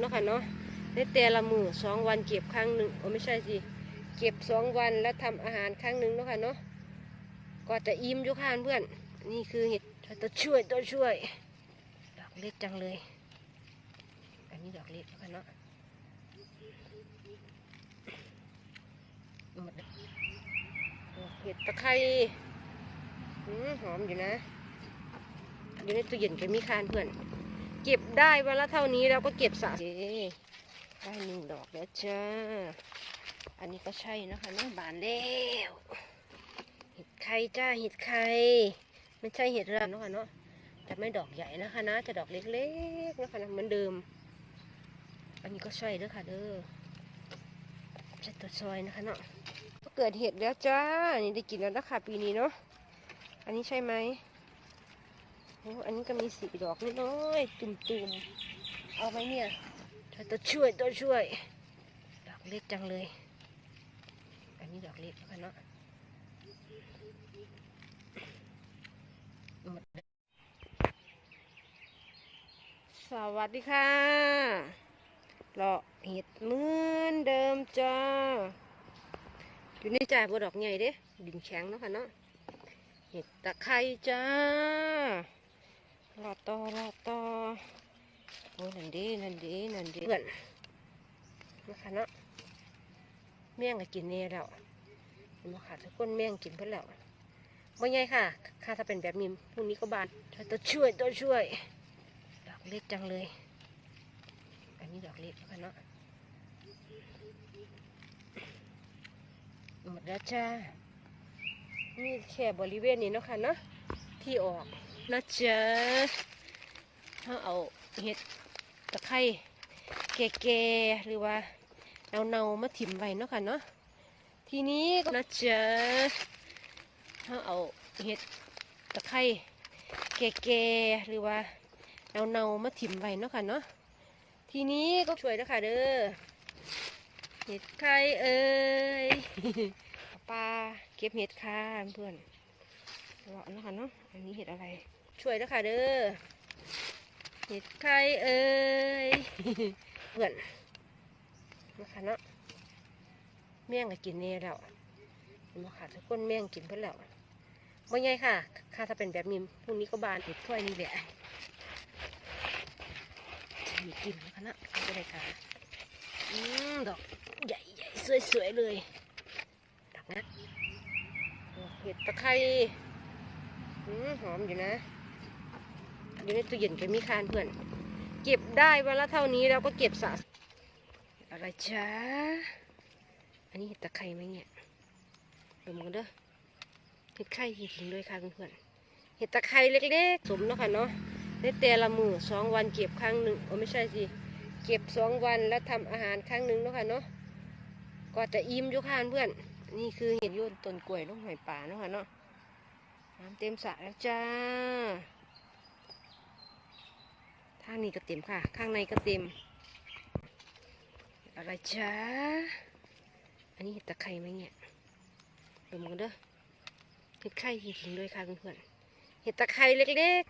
เนาะค่ะเนาะในแต่ละมือสองวันเก็บครั้งหนึ่งโอ้ไม่ใช่สิเก็บสองวันแล้วทำอาหารครั้งหนึ่งเนาะค่ะเนาะก็จะอิ่มยู่ค่ะเพื่อน นี่คือเห็ดตัวช่วยตัวช่วย ดอกเล็กจังเลย อันนี้ดอกเล็กเนาะคะเนาะเห็ดตะไคร้หอมอยู่นะอยู่ในตู้เย็นก็มีคานเพื่อน เก็บได้วันละเท่านี้เราก็เก็บสะสมได้หนึ่งดอกแล้วจ้า อันนี้ก็ใช่นะคะน้องบานแล้วเห็ดไข่จ้าเห็ดไข่ไม่ใช่เห็ดระนะคะเนาะจะไม่ดอกใหญ่นะคะนะ จะดอกเล็กๆนะคะนะเหมือนเดิม อันนี้ก็ใช่เด้อค่ะเด้อจะตัวซอยนะคะเนาะก็เกิดเห็ดแล้วจ้า นี่ได้กินแล้วนะคะปีนี้เนาะ อันนี้ใช่ไหม โอ้อันนี้ก็มีสีดอกน้อยๆตุ่มๆ เอาไหมเนี่ยถ้าตัวช่วยตัวช่วย ดอกเล็กจังเลย อันนี้ดอกเล็กแล้วกันเนาะสวัสดีค่ะเลาะเห็ดเหมือนเดิมจ้าอยู่ในจ่ายบัวดอกใหญ่เด้ ดินแข็งเนาะค่ะเนาะเห็ดตะไคร้จ้า รอต่อรอต่อโอ้ยนั่นดีนั่นดีนั่นดีเพื่อนนะคะเนาะแม่งก็กินเนี่ยแล้วเห็นไหมค่ะทุกคนแม่งกินเพื่อแล้วว่าไงค่ะ ค่ะถ้าเป็นแบบนี้พรุ่งนี้ก็บานตัวช่วยตัวช่วย ดอกเล็กจังเลย อันนี้ดอกเล็กนะคะเนาะหมดแล้วจ้านี่แค่บริเวณนี้เนาะค่ะเนาะที่ออก นะจ๊ะถ้าเอาเห็ดตะไคร้แก่ๆหรือว่าเนาๆมาถิ่มไว้เนาะค่ะเนาะทีนี้ก็นะจ๊ะถ้าเอาเห็ดตะไคร้แก่ๆหรือว่าเนาๆมาถิ่มไว้เนาะค่ะเนาะทีนี้ก็ช่วยนะคะเด้อเห็ดไข่เอ้ยปลาเก็บเห็ดค่ะเพื่อนเลาะนะคะเนาะอันนี้เห็ดอะไร ช่วยนะคะเด้อเห็ดไข่เอ้ยเพื่อนนะคะเนาะแม่งก็กินเนี่ยแล้วเห็นไหมค่ะทุกคนแม่งกินเพื่อนแล้วว่าไงค่ะ ค่ะถ้าเป็นแบบนี้พรุ่งนี้ก็บานเห็ดถ้วยนี่แหละจะมีกินนะคะนะก็ได้ค่ะอืมดอกใหญ่ๆสวยๆเลยดอกนะเห็ดตะไคร้อืมหอมอยู่นะ อยู่ในตู้เย็นก็มีคานเพื่อน เก็บได้วันละเท่านี้เราก็เก็บสะสมอะไรจ้าอันนี้เห็ดตะไคร้ไหมเนี่ยดมกันเด้อเห็ดไข่จริงด้วยค่ะเพื่อนเห็ดตะไคร้เล็กๆ สมเนาะค่ะเนาะในแต่ละมือสองวันเก็บครั้งหนึ่งโอ้ไม่ใช่สิเก็บสองวันแล้วทำอาหารครั้งหนึ่งเนาะค่ะเนาะก็จะอิ่มยู่ค่ะเพื่อน นี่คือเห็ดโยนต้นกล้วยลูกหอยป่าเนาะค่ะเนาะน้ำเต็มสระแล้วจ้า ทางนี้ก็เต็มค่ะ ข้างในก็เต็ม อะไรจ้าอันนี้เห็ดตะไคร้ไหมเนี่ยดมกันเด้อเห็ดไข่จริงด้วยค่ะเพื่อนๆเห็ดตะไคร้เล็ก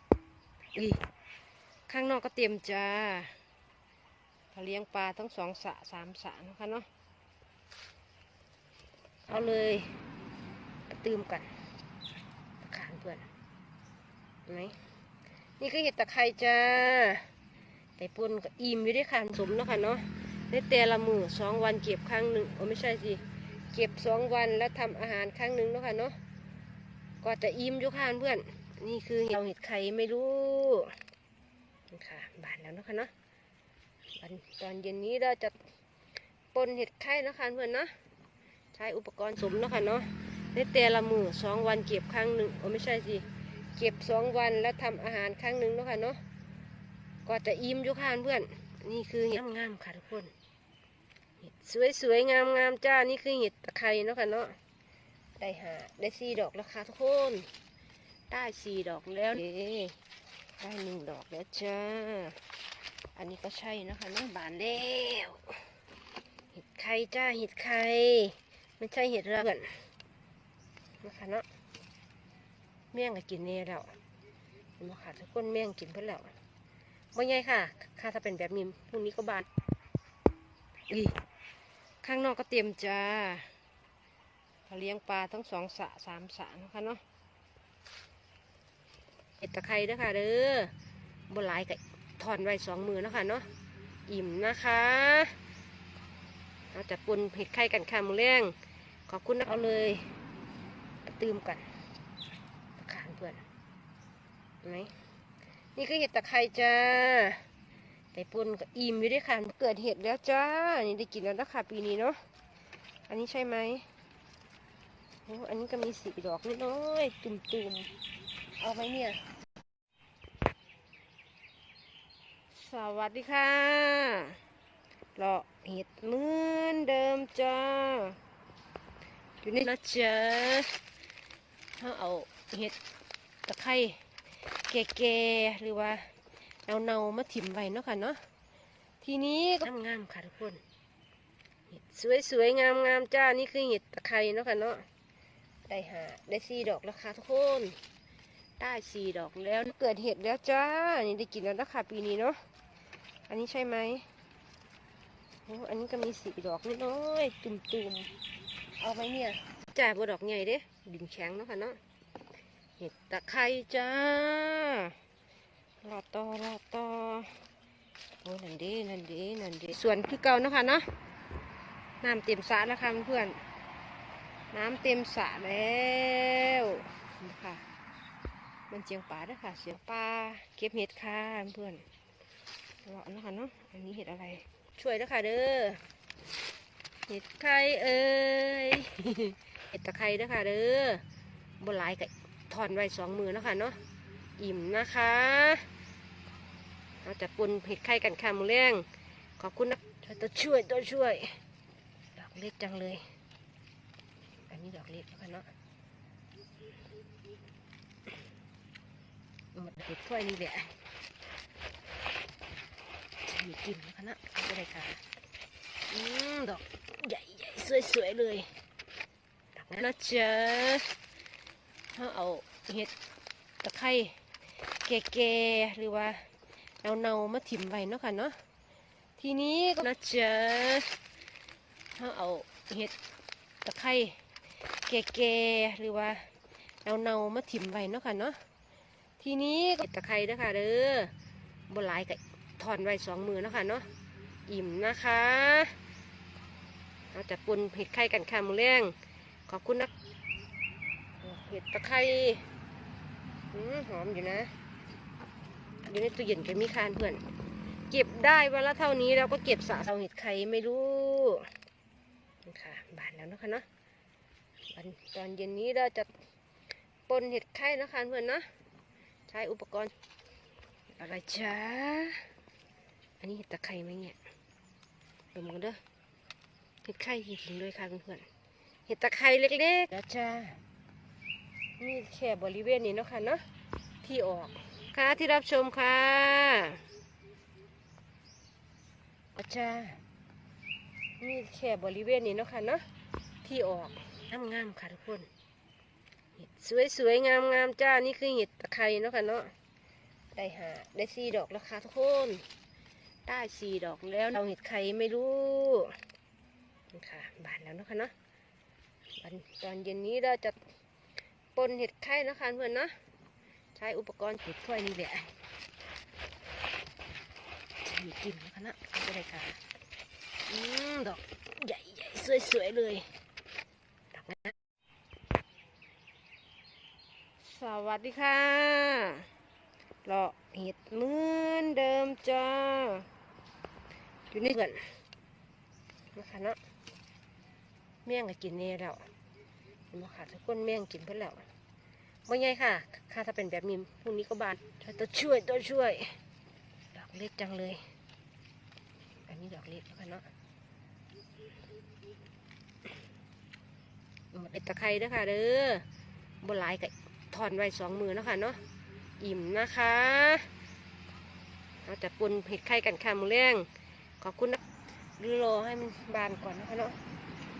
ๆอีข้างนอกก็เต็มจ้าเขาเลี้ยงปลาทั้งสองสระสามสระนะคะเนาะเอาเลยตื่มกันขานเพื่อนเห็นไหม นี่คือเห็ดตะไคร้จ้าไก่ปนก็อิ่มอยู่ด้วยค่ะสมเนาะค่ะเนาะในแต่ละมือสองวันเก็บครั้งหนึ่งโอ้ไม่ใช่สิเก็บสองวันแล้วทำอาหารครั้งหนึ่งเนาะค่ะเนาะก็จะอิ่มอยู่ค่ะเพื่อน นี่คือเราเห็ดไข่ไม่รู้นี่ค่ะบานแล้วนะคะเนาะวันตอนเย็นนี้เราจะปนเห็ดไข่นะค่ะเพื่อนเนาะใช้อุปกรณ์สมเนาะค่ะเนาะในแต่ละมือสองวันเก็บครั้งหนึ่งโอ้ไม่ใช่สิ เก็บสองวันแล้วทำอาหารครั้งหนึ่งเนาะค่ะเนาะก็จะอิ่มยู่ค่ะเพื่อน นี่คือเห็ดงามๆค่ะทุกคนเห็ดสวยๆงามๆจ้านี่คือเห็ดตะไคร้เนาะค่ะเนาะได้หาได้สี่ดอกแล้วค่ะทุกคนได้สี่ดอกแล้วเด้ได้หนึ่งดอกแล้วจ้าอันนี้ก็ใช่นะคะเนาะบานแล้วเห็ดไข่จ้าเห็ดไข่ไม่ใช่เห็ดระเบิดนะคะเนาะ แม่งก็กินเนี่ยแล้วเห็นไหมค่ะทุกคนแม่งกินเพื่อแล้วไม่ไงค่ะ ค่ะถ้าเป็นแบบนี้พรุ่งนี้ก็บานอีข้างนอกก็เตรียมจ้าเราเลี้ยงปลาทั้งสองสระสามสระนะคะเนาะเห็ดตะไคร้ด้อค่ะเด้อบนหลายกับถอนไว้สองมือนะคะเนาะอิ่มนะคะเราจะปนเห็ดไข่กันค่ะมือแรงขอบคุณนะเอาเลย ตื่มกัน พื่อนเห็นไหมนี่คือเห็ดตะไคร้จ้าไก่ปนกับอิ่มอยู่ด้วยค่ะเกิดเห็ดแล้วจ้า นี่ได้กินแล้วนะคะปีนี้เนาะ อันนี้ใช่ไหมโอ้อันนี้ก็มีสีดอกนิดน้อยตุ่มๆ เอาไหมเนี่ย สวัสดีค่ะเลาะเห็ดเหมือนเดิมจ้า อยู่นี่นะจ๊ะถ้าเอาเห็ด ตะไคร้แก่ๆหรือว่าเนาๆมาถิ่มไว้เนาะค่ะเนาะทีนี้ก็งามๆค่ะทุกคนเห็ดสวยๆงามๆจ้านี่คือเห็ดตะไคร้เนาะค่ะเนาะได้หาได้สี่ดอกแล้วค่ะทุกคนได้สี่ดอกแล้วเกิดเห็ดแล้วจ้านี่ได้กินแล้วนะคะปีนี้เนาะอันนี้ใช่ไหมโอ้อันนี้ก็มีสีดอกน้อยๆตุ่มๆเอาไหมเนี่ยจ่ายบดอกใหญ่เด้ดินแข็งเนาะค่ะเนาะ เห็ดตะไคร้จ้ารอต่อรอต่อโอ้ยนั่นดีนั่นดีนั่นดีส่วนคือเก่านะคะเนาะน้ำเต็มสระแล้วค่ะเพื่อนน้ำเต็มสระแล้วนี่ค่ะมันเจียงป่าด้วยค่ะ เสียงปลาเก็บเห็ดค่ะเพื่อนรอเนาะคะเนาะอันนี้เห็ดอะไร ช่วยด้วค่ะเด้อเห็ดไข่เอ้ยเห็ดตะไคร้ด้วยค่ะเด้อบนหลายกับ ถอนไว้สองมือเนาะคะเนาะอิ่มนะคะเราจะปนเห็ดไข่กันค่ะมือแรงขอบคุณนะตัวช่วยตัวช่วย ดอกเล็กจังเลย อันนี้ดอกเล็กนะคะเนาะหมดเห็ดถ้วยนี่แหละจะมีกินนะคะเนาะก็ได้ค่ะอืมดอกใหญ่ใหญ่สวยๆเลยดอกนั้นนะจ๊ ถ้าเอาเห็ดตะไคร้แก่ๆหรือว่าเนาๆมาถิ่มไว้เนาะค่ะเนาะทีนี้ก็นะจ๊ะถ้าเอาเห็ดตะไคร้แก่ๆหรือว่าเนาๆมาถิ่มไว้เนาะค่ะเนาะทีนี้ก็เห็ดตะไคร้เด้อค่ะเด้อบนหลายกับถอนไว้สองมือเนาะค่ะเนาะอิ่มนะคะเราจะปนเห็ดไข่กันค่ะมือแรงขอบคุณนะ ห็ดตะไคร้หอมอยู่นะ อยู่ในตู้เย็นก็มีคานเพื่อน เก็บได้วันละเท่านี้เราก็เก็บสะสมเห็ดไข่ไม่รู้นี่ค่ะบานแล้วนะคะเนาะตอนเย็นนี้เราจะปนเห็ดไข่นะคะเพื่อนเนาะใช้อุปกรณ์อะไรจ้าอันนี้เห็ดตะไคร้ไหมเนี่ยดูมันเด้อเห็ดไข่จริงด้วยค่ะเพื่อนเห็ดตะไคร้เล็กๆแล้วจ้า นี่แค่บริเวณนี้เนาะค่ะเนาะที่ออกค่ะที่รับชมค่ะอาจารย์นี่แค่บริเวณนี้เนาะค่ะเนาะที่ออกงามๆค่ะทุกคนเห็ดสวยๆงามๆจ้านี่คือเห็ดตะไคร้เนาะค่ะเนาะได้หาได้สี่ดอกแล้วค่ะทุกคนได้สี่ดอกแล้วเราเห็ดไข่ไม่รู้นะค่ะบานแล้วเนาะค่ะเนาะตอนเย็นนี้เราจะ ปนเห็ดไข่นะคะเพื่อนเนาะใช้อุปกรณ์เห็ดถ้วยนี่แหละมีกลิ่นนะคะนะก็ได้ค่ะอืมดอกใหญ่ใหญ่สวยๆเลยดอกนั้นสวัสดีค่ะเลาะเห็ดเหมือนเดิมจ้าอยู่นี่เพื่อนนะคะเนาะเมี่ยงก็กินเนี่แล้ว ห็นไหมค่ะทุกคนแม่งกินเพื่อแล้วว่าไงค่ะ ค่ะถ้าเป็นแบบนี้พรุ่งนี้ก็บานตัวช่วยตัวช่วย ดอกเล็กจังเลย อันนี้ดอกเล็กแล้วกันเนาะหมดเอ็ดตะไคร้ด้อค่ะเด้อบนหลายกับถอนไว้สองมือนะค่ะเนาะ อิ่มนะคะเราจะปนเห็ดไข่กันค่ะมือแรงขอบคุณนะรอให้มันบานก่อนนะคะเนาะ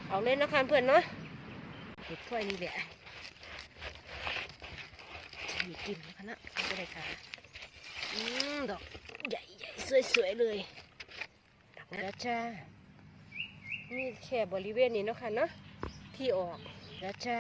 เอาเลยนะคะเพื่อนเนาะ เห็ดถ้วยนี่แหละจะมีกลิ่นนะคะนะก็ได้ค่ะอืมดอกใหญ่ๆสวยๆเลยแล้วจ้านี่แค่บริเวณนี้เนาะค่ะเนาะที่ออกนะจ้า